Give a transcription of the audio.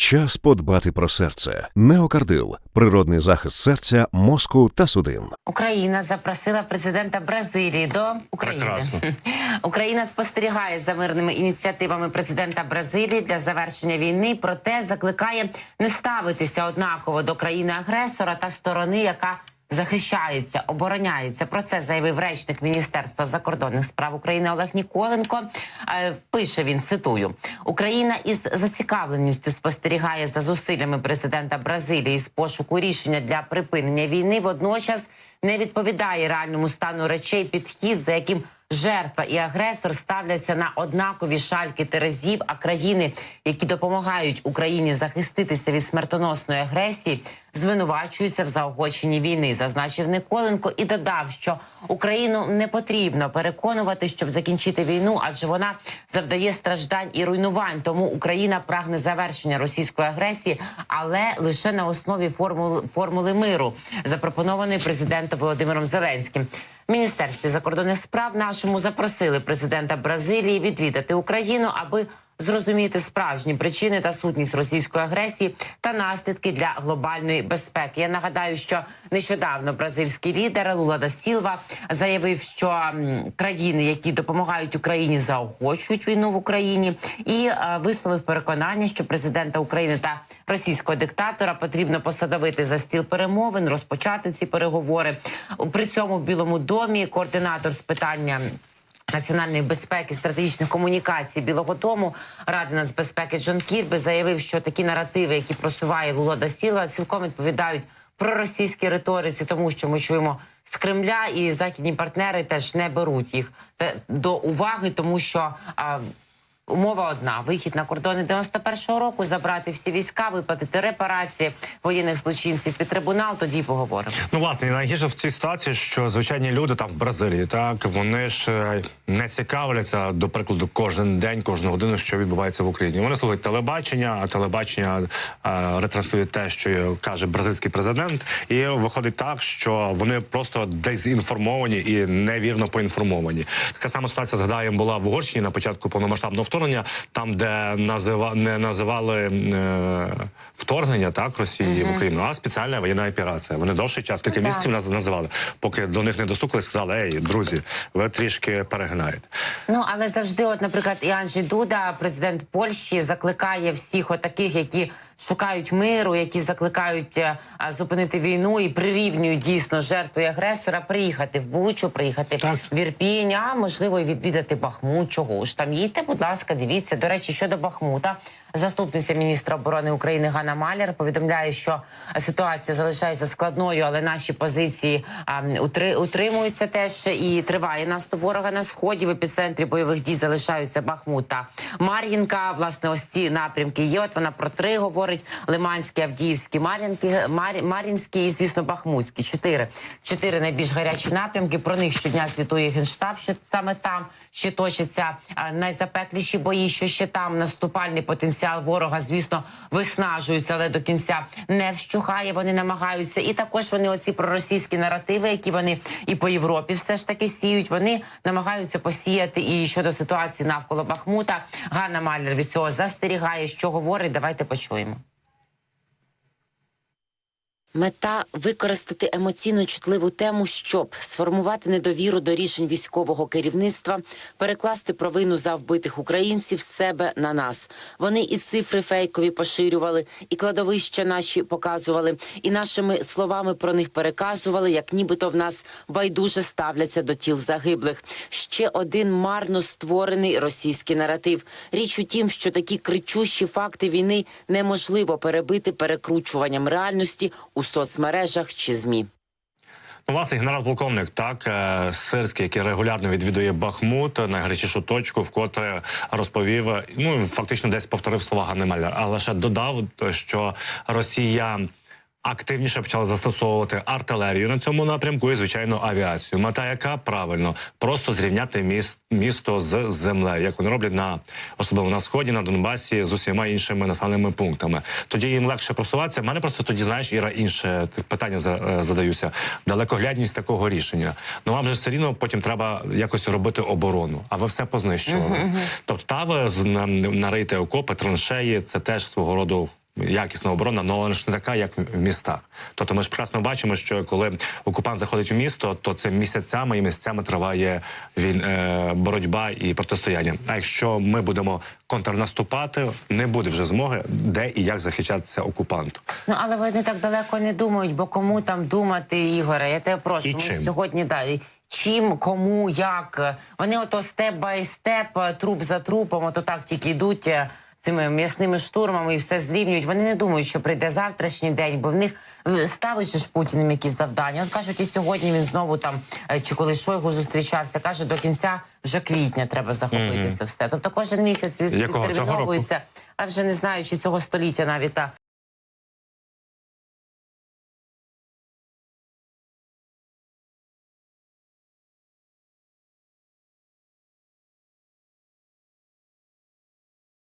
Час подбати про серце. Неокардил природний захист серця, мозку та судин. Україна запросила президента Бразилії до України. Прекрасно. Україна спостерігає за мирними ініціативами президента Бразилії для завершення війни, проте закликає не ставитися однаково до країни-агресора та сторони, яка захищається, обороняється. Про це заявив речник Міністерства закордонних справ України Олег Ніколенко. Е, Пише він цитую: Україна із зацікавленістю спостерігає за зусиллями президента Бразилії з пошуку рішення для припинення війни. Водночас не відповідає реальному стану речей підхід, за яким жертва і агресор ставляться на однакові шальки терезів, а країни, які допомагають Україні захиститися від смертоносної агресії, звинувачуються в заохоченні війни, зазначив Николенко і додав, що Україну не потрібно переконувати, щоб закінчити війну, адже вона завдає страждань і руйнувань. Тому Україна прагне завершення російської агресії, але лише на основі формули, формули миру, запропонованої президентом Володимиром Зеленським. Міністерстві закордонних справ нашому запросили президента Бразилії відвідати Україну, аби зрозуміти справжні причини та сутність російської агресії та наслідки для глобальної безпеки. Я нагадаю, що нещодавно бразильський лідер Лула да Сілва заявив, що країни, які допомагають Україні, заохочують війну в Україні, і е, висловив переконання, що президента України та російського диктатора потрібно посадовити за стіл перемовин, розпочати ці переговори. При цьому в Білому домі координатор з питання. Національної безпеки стратегічних комунікацій Білого Дому Ради нацбезпеки Джон Кірби заявив, що такі наративи, які просуває Лула да Сіла, цілком відповідають проросійській риториці, тому що ми чуємо з Кремля, і західні партнери теж не беруть їх до уваги, тому що а, умова одна: вихід на кордони 91-го року, забрати всі війська, виплатити репарації воєнних злочинців під трибунал. Тоді поговоримо. Ну, власне, найгірше в цій ситуації, що звичайні люди там в Бразилії, так вони ж е, не цікавляться, до прикладу, кожен день, кожну годину, що відбувається в Україні. Вони слухають телебачення, а телебачення е, ретранслює те, що каже бразильський президент, і виходить так, що вони просто дезінформовані і невірно поінформовані. Така сама ситуація згадаємо була в Угорщині на початку повномасштабного вторгнення, там, де назива не називали е, вторгнення так Росії в Україну, а спеціальна воєнна операція. Вони довший час, кілька місяців нас називали, поки до них не достукали, сказали: Ей, друзі, ви трішки перегинаєте. Ну але завжди, от, наприклад, і Анджі Дуда, президент Польщі, закликає всіх отаких, які шукають миру, які закликають е, зупинити війну і прирівнюють дійсно жертву і агресора, приїхати в Бучу, приїхати Так. в Ірпінь, а можливо і відвідати Бахмут. Чого ж там їдьте, будь ласка, дивіться. До речі, щодо Бахмута. Заступниця міністра оборони України Ганна Маляр повідомляє, що ситуація залишається складною, але наші позиції утри- утримуються теж і триває наступ ворога на сході. В епіцентрі бойових дій залишаються Бахмут та Мар'їнка. Власне, ось ці напрямки є. От вона про три говорить: Лиманський, Авдіївський, Мар'їнки, Мар... Мар'їнський і, звісно, Бахмутський. Чотири чотири найбільш гарячі напрямки. Про них щодня звітує генштаб, що саме там ще точаться найзапекліші бої, що ще там наступальний потенціал ворога, звісно, виснажується, але до кінця не вщухає. Вони намагаються, і також вони оці проросійські наративи, які вони і по Європі все ж таки сіють. Вони намагаються посіяти і щодо ситуації навколо Бахмута. Ганна Малер від цього застерігає, що говорить. Давайте почуємо. Мета використати емоційно чутливу тему, щоб сформувати недовіру до рішень військового керівництва, перекласти провину за вбитих українців себе на нас. Вони і цифри фейкові поширювали, і кладовища наші показували, і нашими словами про них переказували, як нібито в нас байдуже ставляться до тіл загиблих. Ще один марно створений російський наратив. Річ у тім, що такі кричущі факти війни неможливо перебити перекручуванням реальності у соцмережах чи змі. Ну, власне, генерал-полковник, так е, Сирський, який регулярно відвідує Бахмут, найгарячішу точку, вкотре розповів. Ну фактично, десь повторив слова Ганни а лише додав, що Росія. Активніше почала застосовувати артилерію на цьому напрямку і звичайно авіацію. Мета яка правильно просто зрівняти міст, місто з землею, як вони роблять на особливо на сході, на Донбасі з усіма іншими населеними пунктами. Тоді їм легше просуватися. Мене просто тоді знаєш, Іра, інше питання е, задаюся. Далекоглядність такого рішення. Ну вам же все рівно потім треба якось робити оборону. А ви все познищували. Тобто, та ви з- на- нарийте окопи, траншеї, це теж свого роду якісна оборона, але вона ж не така, як в містах. Тобто ми ж прекрасно бачимо, що коли окупант заходить у місто, то це місяцями і місяцями триває він, е, боротьба і протистояння. А якщо ми будемо контрнаступати, не буде вже змоги, де і як захищатися окупанту. Ну але вони так далеко не думають, бо кому там думати, Ігоре? Я тебе прошу. І ми чим? сьогодні далі. Чим, кому, як вони ото степ бай степ, труп за трупом, ото так тільки йдуть е, цими м'ясними штурмами і все зрівнюють. Вони не думають, що прийде завтрашній день, бо в них е, ставить ж Путіним якісь завдання. От кажуть, і сьогодні він знову там, е, чи коли Шойгу зустрічався, каже, до кінця вже квітня треба захопити це все. Тобто кожен місяць? Цього відтерміновується, а вже не знаю, чи цього століття навіть та